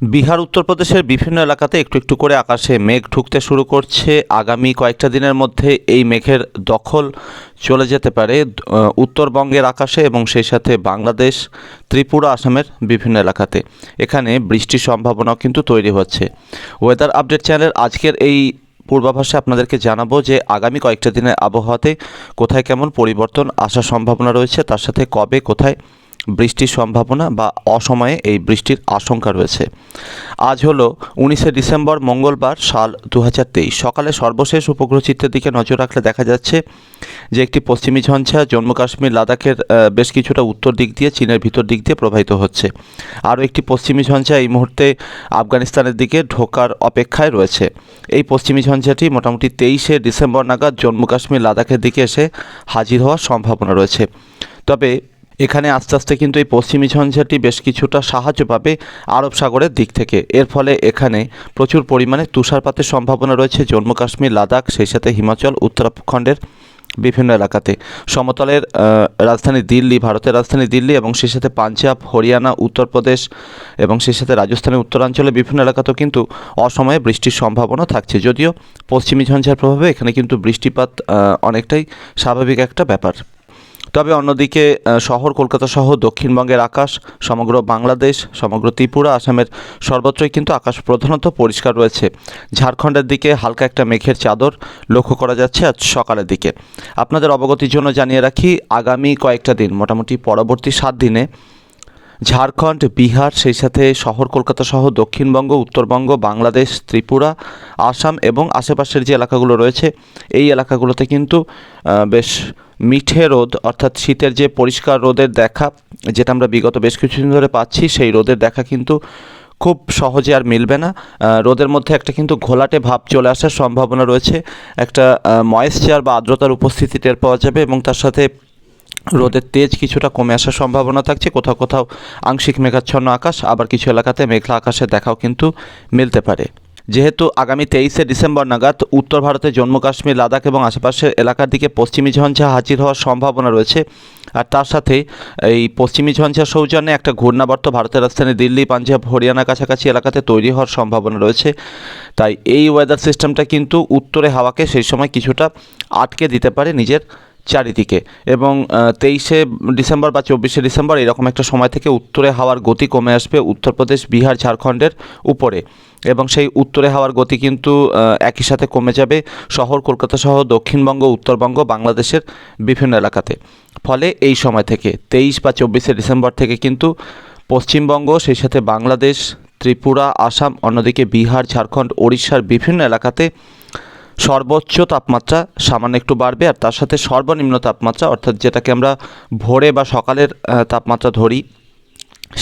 বিহার উত্তরপ্রদেশের বিভিন্ন এলাকাতে একটু একটু করে আকাশে মেঘ ঢুকতে শুরু করছে। আগামী কয়েকটা দিনের মধ্যে এই মেঘের দখল চলে যেতে পারে উত্তরবঙ্গের আকাশে এবং সেই সাথে বাংলাদেশ, ত্রিপুরা, আসামের বিভিন্ন এলাকাতে। এখানে বৃষ্টির সম্ভাবনাও কিন্তু তৈরি হচ্ছে। ওয়েদার আপডেট চ্যানেল আজকের এই পূর্বাভাসে আপনাদেরকে জানাব যে আগামী কয়েকটা দিনের আবহাওয়াতে কোথায় কেমন পরিবর্তন আসার সম্ভাবনা রয়েছে, তার সাথে কবে, কোথায় বৃষ্টির সম্ভাবনা বা অসময়ে এই বৃষ্টির আশঙ্কা রয়েছে। আজ হলো উনিশে ডিসেম্বর, মঙ্গলবার, সাল দু হাজার তেইশ। সকালে সর্বশেষ উপগ্রহ চিত্রের দিকে নজর রাখলে দেখা যাচ্ছে যে একটি পশ্চিমী ঝঞ্ঝা জম্মু কাশ্মীর লাদাখের বেশ কিছুটা উত্তর দিক দিয়ে, চীনের ভিতর দিক দিয়ে প্রবাহিত হচ্ছে। আরও একটি পশ্চিমী ঝঞ্ঝা এই মুহূর্তে আফগানিস্তানের দিকে ঢোকার অপেক্ষায় রয়েছে। এই পশ্চিমী ঝঞ্ঝাটি মোটামুটি তেইশে ডিসেম্বর নাগাদ জম্মু কাশ্মীর লাদাখের দিকে এসে হাজির হওয়ার সম্ভাবনা রয়েছে। তবে এখানে আস্তে আস্তে কিন্তু এই পশ্চিমী ঝঞ্ঝাটি বেশ কিছুটা সাহায্য পাবে আরব সাগরের দিক থেকে। এর ফলে এখানে প্রচুর পরিমাণে তুষারপাতের সম্ভাবনা রয়েছে। জম্মু কাশ্মীর, লাদাখ, সেই সাথে হিমাচল, উত্তরাখণ্ডের বিভিন্ন এলাকাতে। সমতলের রাজধানী দিল্লি, ভারতের রাজধানী দিল্লি এবং সেই সাথে পাঞ্জাব, হরিয়ানা, উত্তরপ্রদেশ এবং সেই সাথে রাজস্থানের উত্তরাঞ্চলে বিভিন্ন এলাকাতেও কিন্তু অসময়ে বৃষ্টির সম্ভাবনা থাকছে। যদিও পশ্চিমী ঝঞ্ঝার প্রভাবে এখানে কিন্তু বৃষ্টিপাত অনেকটাই স্বাভাবিক একটা ব্যাপার। তবে অন্যদিকে শহর কলকাতা সহ দক্ষিণবঙ্গের আকাশ, সমগ্র বাংলাদেশ, সমগ্র ত্রিপুরা, আসামের সর্বত্রই কিন্তু আকাশ প্রধানত পরিষ্কার রয়েছে। ঝাড়খণ্ডের দিকে হালকা একটা মেঘের চাদর লক্ষ্য করা যাচ্ছে আজ সকালের দিকে। আপনাদের অবগতির জন্য জানিয়ে রাখি, আগামী কয়েকটা দিন, মোটামুটি পরবর্তী সাত দিনে ঝাড়খণ্ড, বিহার, সেই সাথে শহর কলকাতা সহ দক্ষিণবঙ্গ, উত্তরবঙ্গ, বাংলাদেশ, ত্রিপুরা, আসাম এবং আশেপাশের যে এলাকাগুলো রয়েছে, এই এলাকাগুলোতে কিন্তু বেশ মিঠে রোদ, অর্থাৎ শীতের যে পরিষ্কার রোদের দেখা, যেটা আমরা বিগত বেশ কিছুদিন ধরে পাচ্ছি, সেই রোদের দেখা কিন্তু খুব সহজে আর মিলবে না। রোদের মধ্যে একটা কিন্তু ঘোলাটে ভাব চলে আসার সম্ভাবনা রয়েছে। একটা ময়েশ্চার বা আর্দ্রতার উপস্থিতি টের পাওয়া যাবে এবং তার সাথে রোদের তেজ কিছুটা কমে আসার সম্ভাবনা থাকছে। কোথাও কোথাও আংশিক মেঘাচ্ছন্ন আকাশ, আবার কিছু এলাকাতে মেঘলা আকাশের দেখাও কিন্তু মিলতে পারে। যেহেতু আগামী তেইশে ডিসেম্বর নাগাদ উত্তর ভারতের জম্মু, কাশ্মীর, লাদাখ এবং আশেপাশের এলাকার দিকে পশ্চিমী ঝঞ্ঝা হাজির হওয়ার সম্ভাবনা রয়েছে। আর তার সাথে এই পশ্চিমী ঝঞ্ঝার সৌজন্যে একটা ঘূর্ণাবর্ত ভারতের রাজধানী দিল্লি, পাঞ্জাব হরিয়ানার কাছাকাছি এলাকাতে তৈরি হওয়ার সম্ভাবনা রয়েছে। তাই এই ওয়েদার সিস্টেমটা কিন্তু উত্তরে হাওয়াকে সেই সময় কিছুটা আটকে দিতে পারে নিজের চারিদিকে। এবং তেইশে ডিসেম্বর বা চব্বিশে ডিসেম্বর এরকম একটা সময় থেকে উত্তরে হাওয়ার গতি কমে আসবে উত্তরপ্রদেশ, বিহার, ঝাড়খণ্ডের উপরে। এবং সেই উত্তরে হাওয়ার গতি কিন্তু একই সাথে কমে যাবে শহর কলকাতা সহ দক্ষিণবঙ্গ, উত্তরবঙ্গ, বাংলাদেশের বিভিন্ন এলাকাতে। ফলে এই সময় থেকে, তেইশ বা চব্বিশে ডিসেম্বর থেকে কিন্তু পশ্চিমবঙ্গ, সেই সাথে বাংলাদেশ, ত্রিপুরা, আসাম, অন্যদিকে বিহার, ঝাড়খণ্ড, ওড়িশার বিভিন্ন এলাকাতে সর্বোচ্চ তাপমাত্রা সামান্য একটু বাড়বে আর তার সাথে সর্বনিম্ন তাপমাত্রা, অর্থাৎ যেটাকে আমরা ভোরে বা সকালের তাপমাত্রা ধরি,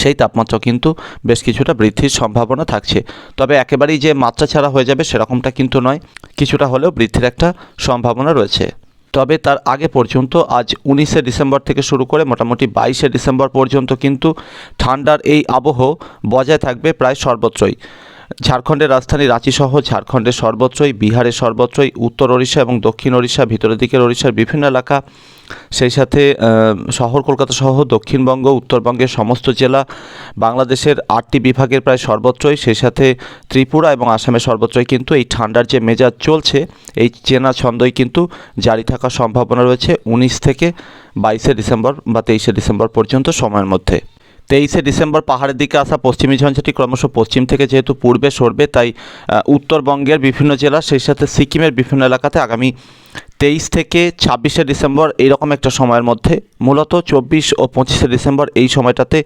সেই তাপমাত্রা কিন্তু বেশ কিছুটা বৃদ্ধির সম্ভাবনা থাকছে। তবে একেবারেই যে মাত্রা ছাড়া হয়ে যাবে সেরকমটা কিন্তু নয়, কিছুটা হলেও বৃদ্ধির একটা সম্ভাবনা রয়েছে। তবে তার আগে পর্যন্ত আজ উনিশে ডিসেম্বর থেকে শুরু করে মোটামুটি বাইশে ডিসেম্বর পর্যন্ত কিন্তু ঠান্ডার এই আবহ বজায় থাকবে প্রায় সর্বত্রই। ঝাড়খণ্ডের রাজধানী রাঁচি সহ ঝাড়খণ্ডের সর্বত্রই, বিহারের সর্বত্রই, উত্তর ওড়িশা এবং দক্ষিণ ওড়িশা, ভিতরের দিকের ওড়িশার বিভিন্ন এলাকা, সেই সাথে শহর কলকাতা সহ দক্ষিণবঙ্গ, উত্তরবঙ্গের সমস্ত জেলা, বাংলাদেশের আটটি বিভাগের প্রায় সর্বত্রই, সেই সাথে ত্রিপুরা এবং আসামের সর্বত্রই কিন্তু এই ঠান্ডার যে মেজাজ চলছে, এই চেনা ছন্দই কিন্তু জারি থাকার সম্ভাবনা রয়েছে উনিশ থেকে বাইশে ডিসেম্বর বা তেইশে ডিসেম্বর পর্যন্ত সময়ের মধ্যে। তেইশে ডিসেম্বর পাহাড়ের দিকে আসা পশ্চিমী ঝঞ্ঝাটি ক্রমশ পশ্চিম থেকে যেহেতু পূর্বে সরবে, তাই উত্তরবঙ্গের বিভিন্ন জেলা, সেই সাথে সিকিমের বিভিন্ন এলাকাতে আগামী তেইশ থেকে ছাব্বিশে ডিসেম্বর এইরকম একটা সময়ের মধ্যে। মূলত চব্বিশ ও পঁচিশে ডিসেম্বর এই সময়টাতে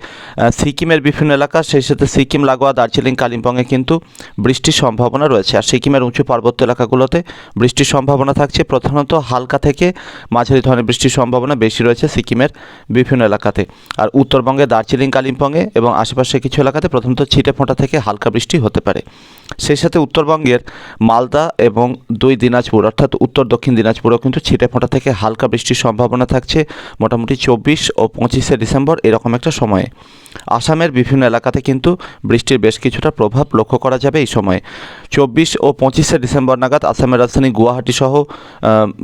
সিকিমের বিভিন্ন এলাকা, সেই সাথে সিকিম, লাগোয়া, দার্জিলিং, কালিম্পংয়ে কিন্তু বৃষ্টির সম্ভাবনা রয়েছে। আর সিকিমের উঁচু পার্বত্য এলাকাগুলোতে বৃষ্টির সম্ভাবনা থাকছে। প্রধানত হালকা থেকে মাঝারি ধরনের বৃষ্টির সম্ভাবনা বেশি রয়েছে সিকিমের বিভিন্ন এলাকাতে। আর উত্তরবঙ্গে, দার্জিলিং, কালিম্পংয়ে এবং আশেপাশে কিছু এলাকাতে প্রথমত ছিটে ফোঁটা থেকে হালকা বৃষ্টি হতে পারে। সেই সাথে উত্তরবঙ্গের মালদা এবং দুই দিনাজপুর, অর্থাৎ উত্তর দক্ষিণ দিনাজপুরেও কিন্তু ছিটে ফোঁটা থেকে হালকা বৃষ্টির সম্ভাবনা থাকছে। মোটামুটি চব্বিশ ও পঁচিশে ডিসেম্বর এরকম একটা সময়ে। আসামের বিভিন্ন এলাকাতে কিন্তু বৃষ্টির বেশ কিছুটা প্রভাব লক্ষ্য করা যাবে এই সময়ে। চব্বিশ ও পঁচিশে ডিসেম্বর নাগাদ আসামের রাজধানী গুয়াহাটি সহ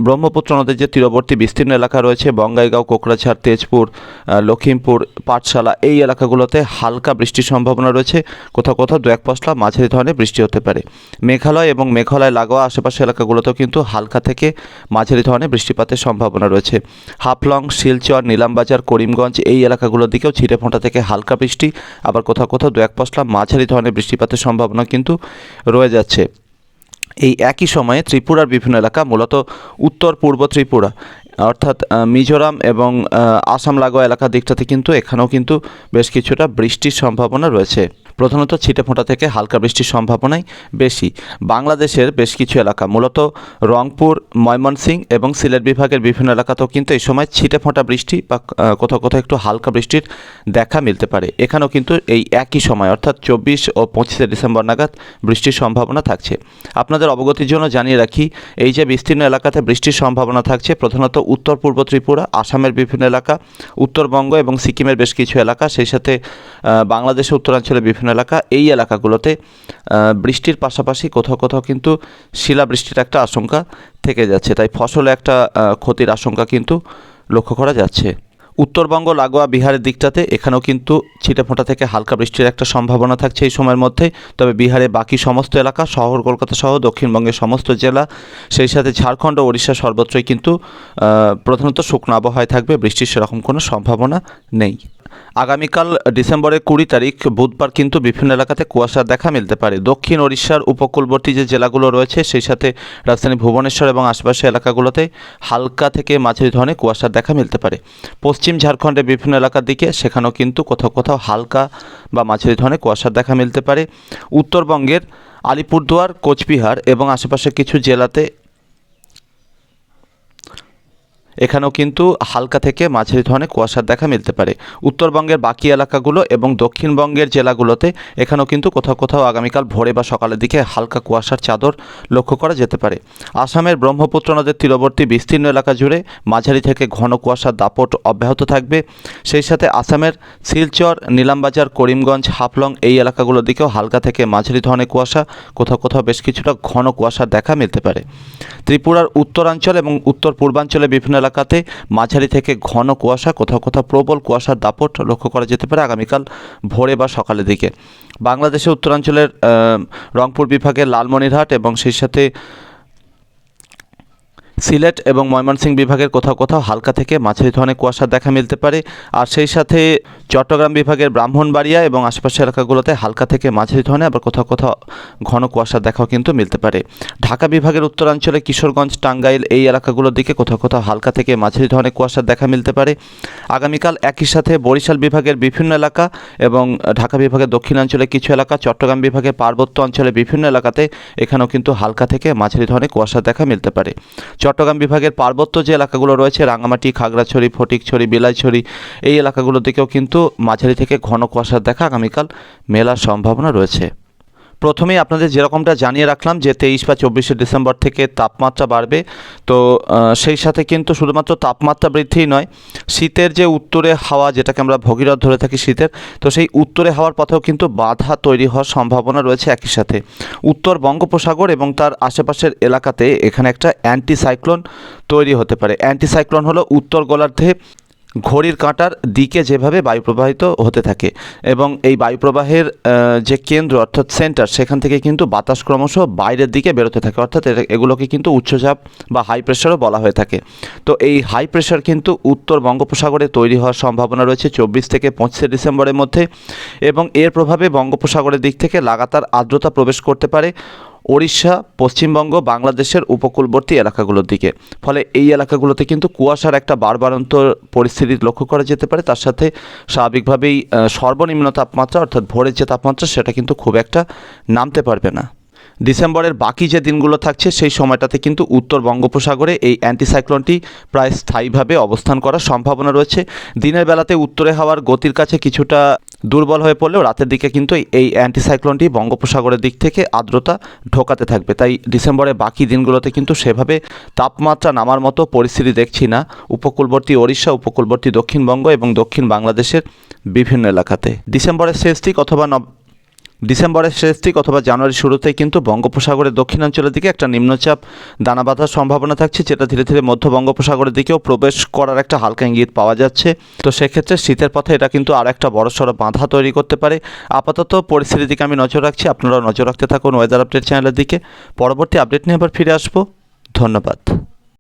ব্রহ্মপুত্র নদীর যে তীরবর্তী বিস্তীর্ণ এলাকা রয়েছে, বঙ্গাইগাঁও, কোকরাঝাড়, তেজপুর লখিমপুর পাঠশালা এই এলাকাগুলোতে হালকা বৃষ্টির সম্ভাবনা রয়েছে। কোথাও কোথাও দু এক পশলা মাঝারি ধরনের বৃষ্টি হতে পারে। মেঘালয় এবং মেঘালয় লাগোয়া আশেপাশে এলাকাগুলোতেও কিন্তু হালকা থেকে মাঝারি ধরনের বৃষ্টিপাতের সম্ভাবনা রয়েছে। হাফলং, শিলচর, নিলামবাজার, করিমগঞ্জ এই এলাকাগুলোর দিকেও ছিটে ফোঁটা থেকে হালকা বৃষ্টি, আবার কোথাও কোথাও দু এক পশলা মাঝারি ধরনের বৃষ্টিপাতের সম্ভাবনা কিন্তু রয়ে যাচ্ছে। এই একই সময়ে ত্রিপুরার বিভিন্ন এলাকা, মূলত উত্তর, পূর্ব ত্রিপুরা, অর্থাৎ মিজোরাম এবং আসাম লাগোয়া এলাকার দিকটাতে কিন্তু এখানেও কিন্তু বেশ কিছুটা বৃষ্টির সম্ভাবনা রয়েছে। প্রধানত ছিটেফোঁটা থেকে হালকা বৃষ্টির সম্ভাবনাই বেশি। বাংলাদেশের বেশ কিছু এলাকা, মূলত রংপুর ময়মনসিং এবং সিলেট বিভাগের বিভিন্ন এলাকাতেও কিন্তু এই সময় ছিটেফোঁটা বৃষ্টি বা কোথাও কোথাও একটু হালকা বৃষ্টির দেখা মিলতে পারে। এখানেও কিন্তু এই একই সময়, অর্থাৎ চব্বিশ ও পঁচিশে ডিসেম্বর নাগাদ বৃষ্টির সম্ভাবনা থাকছে। আপনাদের অবগতির জন্য জানিয়ে রাখি, এই যে বিস্তীর্ণ এলাকাতে বৃষ্টির সম্ভাবনা থাকছে, প্রধানত উত্তর পূর্ব ত্রিপুরা, আসামের বিভিন্ন এলাকা, উত্তরবঙ্গ এবং সিকিমের বেশ কিছু এলাকা, সেই সাথে বাংলাদেশের উত্তরাঞ্চলের বিভিন্ন এলাকা, এই এলাকাগুলোতে বৃষ্টির পাশাপাশি কোথাও কোথাও কিন্তু শিলাবৃষ্টির একটা আশঙ্কা থেকে যাচ্ছে। তাই ফসলে একটা ক্ষতির আশঙ্কা কিন্তু লক্ষ্য করা যাচ্ছে। উত্তরবঙ্গ, লাগোয়া, বিহারের দিকটাতে এখানেও কিন্তু ছিটেফোঁটা থেকে হালকা বৃষ্টির একটা সম্ভাবনা থাকছে এই সময়ের মধ্যে। তবে বিহারে বাকি সমস্ত এলাকা, শহর, কলকাতা সহ দক্ষিণবঙ্গের সমস্ত জেলা, সেই সাথে ঝাড়খণ্ড ও ওড়িশা সর্বত্রই কিন্তু প্রধানত শুকনো আবহাওয়ায় থাকবে। বৃষ্টির সেরকম কোনো সম্ভাবনা নেই। আগামীকাল ডিসেম্বরের কুড়ি তারিখ, বুধবার কিন্তু বিভিন্ন এলাকাতে কুয়াশার দেখা মিলতে পারে। দক্ষিণ ওড়িশার উপকূলবর্তী যে জেলাগুলো রয়েছে, সেই সাথে রাজধানী ভুবনেশ্বর এবং আশপাশের এলাকাগুলোতে হালকা থেকে মাঝারি ধরনের কুয়াশার দেখা মিলতে পারে। পশ্চিম ঝাড়খণ্ডের বিভিন্ন এলাকার দিকে সেখানেও কিন্তু কোথাও কোথাও হালকা বা মাঝারি ধরনের কুয়াশার দেখা মিলতে পারে। উত্তরবঙ্গের আলিপুরদুয়ার, কোচবিহার এবং আশেপাশের কিছু জেলাতে এখানেও কিন্তু হালকা থেকে মাঝারি ধরনের কুয়াশার দেখা মিলতে পারে। উত্তরবঙ্গের বাকি এলাকাগুলো এবং দক্ষিণবঙ্গের জেলাগুলোতে এখানেও কিন্তু কোথাও কোথাও আগামীকাল ভোরে বা সকালের দিকে হালকা কুয়াশার চাদর লক্ষ্য করা যেতে পারে। আসামের ব্রহ্মপুত্র নদের তীরবর্তী বিস্তীর্ণ এলাকা জুড়ে মাঝারি থেকে ঘন কুয়াশার দাপট অব্যাহত থাকবে। সেই সাথে আসামের শিলচর, নীলামবাজার, করিমগঞ্জ, হাফলং এই এলাকাগুলোর দিকেও হালকা থেকে মাঝারি ধরনের কুয়াশা, কোথাও কোথাও বেশ কিছুটা ঘন কুয়াশার দেখা মিলতে পারে। ত্রিপুরার উত্তরাঞ্চল এবং উত্তর পূর্বাঞ্চলে বিভিন্ন এলাকাতে মাঝারি থেকে ঘন কুয়াশা, কোথাও কোথাও প্রবল কুয়াশার দাপট লক্ষ্য করা যেতে পারে আগামীকাল ভোরে বা সকালের দিকে। বাংলাদেশের উত্তরাঞ্চলের রংপুর বিভাগের লালমনিরহাট এবং সেই সাথে সিলেট এবং ময়মনসিংহ বিভাগের কোথাও কোথাও হালকা থেকে মাঝারি ধরনের কুয়াশার দেখা মিলতে পারে। আর সেই সাথে চট্টগ্রাম বিভাগের ব্রাহ্মণবাড়িয়া এবং আশেপাশের এলাকাগুলোতে হালকা থেকে মাঝারি ধরনের আবার কোথাও কোথাও ঘন কুয়াশার দেখাও কিন্তু মিলতে পারে। ঢাকা বিভাগের উত্তরাঞ্চলে কিশোরগঞ্জ, টাঙ্গাইল এই এলাকাগুলোর দিকে কোথাও কোথাও হালকা থেকে মাঝারি ধরনের কুয়াশার দেখা মিলতে পারে। আগামীকাল একই সাথে বরিশাল বিভাগের বিভিন্ন এলাকা এবং ঢাকা বিভাগের দক্ষিণাঞ্চলে কিছু এলাকা, চট্টগ্রাম বিভাগের পার্বত্য অঞ্চলে বিভিন্ন এলাকাতে এখানেও কিন্তু হালকা থেকে মাঝারি ধরনের কুয়াশার দেখা মিলতে পারে। চট্টগ্রাম বিভাগের পার্বত্য যে এলাকাগুলো রয়েছে রাঙামাটি খাগড়াছড়ি, ফটিকছড়ি, বিলাইছড়ি, এই এলাকাগুলো দিকেও কিন্তু মাঝারি থেকে ঘন কুয়াশার দেখা আগামীকাল মেলার সম্ভাবনা রয়েছে। প্রথমেই আপনাদের যেরকমটা জানিয়ে রাখলাম যে তেইশ বা চব্বিশে ডিসেম্বর থেকে তাপমাত্রা বাড়বে, তো সেই সাথে কিন্তু শুধুমাত্র তাপমাত্রা বৃদ্ধিই নয়, শীতের যে উত্তরে হাওয়া যেটাকে আমরা ভগীরথ ধরে থাকি শীতের, তো সেই উত্তরে হাওয়ার পথেও কিন্তু বাধা তৈরি হওয়ার সম্ভাবনা রয়েছে একই সাথে। উত্তর বঙ্গোপসাগর এবং তার আশেপাশের এলাকাতে এখানে একটা অ্যান্টি সাইক্লোন তৈরি হতে পারে। অ্যান্টি সাইক্লোন হলো উত্তর গোলার্ধে ঘড়ির কাঁটার দিকে যেভাবে বায়ু প্রবাহিত হতে থাকে এবং এই বায়ু প্রবাহের যে কেন্দ্র অর্থাৎ সেন্টার, সেখান থেকে কিন্তু বাতাস ক্রমশ বাইরের দিকে বেরোতে থাকে। অর্থাৎ এগুলোকে কিন্তু উচ্চচাপ বা হাই প্রেশারও বলা হয়ে থাকে। তো এই হাই প্রেশার কিন্তু উত্তর বঙ্গোপসাগরে তৈরি হওয়ার সম্ভাবনা রয়েছে চব্বিশ থেকে পঁচিশে ডিসেম্বরের মধ্যে এবং এর প্রভাবে বঙ্গোপসাগরের দিক থেকে লাগাতার আর্দ্রতা প্রবেশ করতে পারে। ওড়িশা, পশ্চিমবঙ্গ, বাংলাদেশের উপকূলবর্তী এলাকাগুলোর দিকে। ফলে এই এলাকাগুলোতে কিন্তু কুয়াশার একটা বাড়বাড়ন্ত পরিস্থিতি লক্ষ্য করা যেতে পারে। তার সাথে স্বাভাবিকভাবেই সর্বনিম্ন তাপমাত্রা অর্থাৎ ভোরের যে তাপমাত্রা, সেটা কিন্তু খুব একটা নামতে পারবে না। ডিসেম্বরের বাকি যে দিনগুলো থাকছে, সেই সময়টাতে কিন্তু উত্তর বঙ্গোপসাগরে এই অ্যান্টিসাইক্লোনটি প্রায় স্থায়ীভাবে অবস্থান করার সম্ভাবনা রয়েছে। দিনের বেলাতে উত্তরে হাওয়ার গতির কাছে কিছুটা দুর্বল হয়ে পড়লেও রাতের দিকে কিন্তু এই অ্যান্টিসাইক্লোনটি বঙ্গোপসাগরের দিক থেকে আর্দ্রতা ঢোকাতে থাকবে। তাই ডিসেম্বরের বাকি দিনগুলোতে কিন্তু সেভাবে তাপমাত্রা নামার মতো পরিস্থিতি দেখছি না। উপকূলবর্তী ওড়িশা, উপকূলবর্তী দক্ষিণবঙ্গ এবং দক্ষিণ বাংলাদেশের বিভিন্ন এলাকাতে। ডিসেম্বরের শেষ দিক অথবা ডিসেম্বরের শেষ দিক অথবা জানুয়ারির শুরুতেই কিন্তু বঙ্গোপসাগরের দক্ষিণাঞ্চলের দিকে একটা নিম্নচাপ, দানা বাঁধার সম্ভাবনা থাকছে, যেটা ধীরে ধীরে মধ্য বঙ্গোপসাগরের দিকেও প্রবেশ করার একটা হালকা ইঙ্গিত পাওয়া যাচ্ছে। তো সেক্ষেত্রে শীতের পথে এটা কিন্তু আর একটা বড়সড় বাঁধা তৈরি করতে পারে। আপাতত পরিস্থিতির দিকে আমি নজর রাখছি, আপনারাও নজর রাখতে থাকুন ওয়েদার আপডেট চ্যানেলের দিকে। পরবর্তী আপডেট নিয়ে আবার ফিরে আসব। ধন্যবাদ।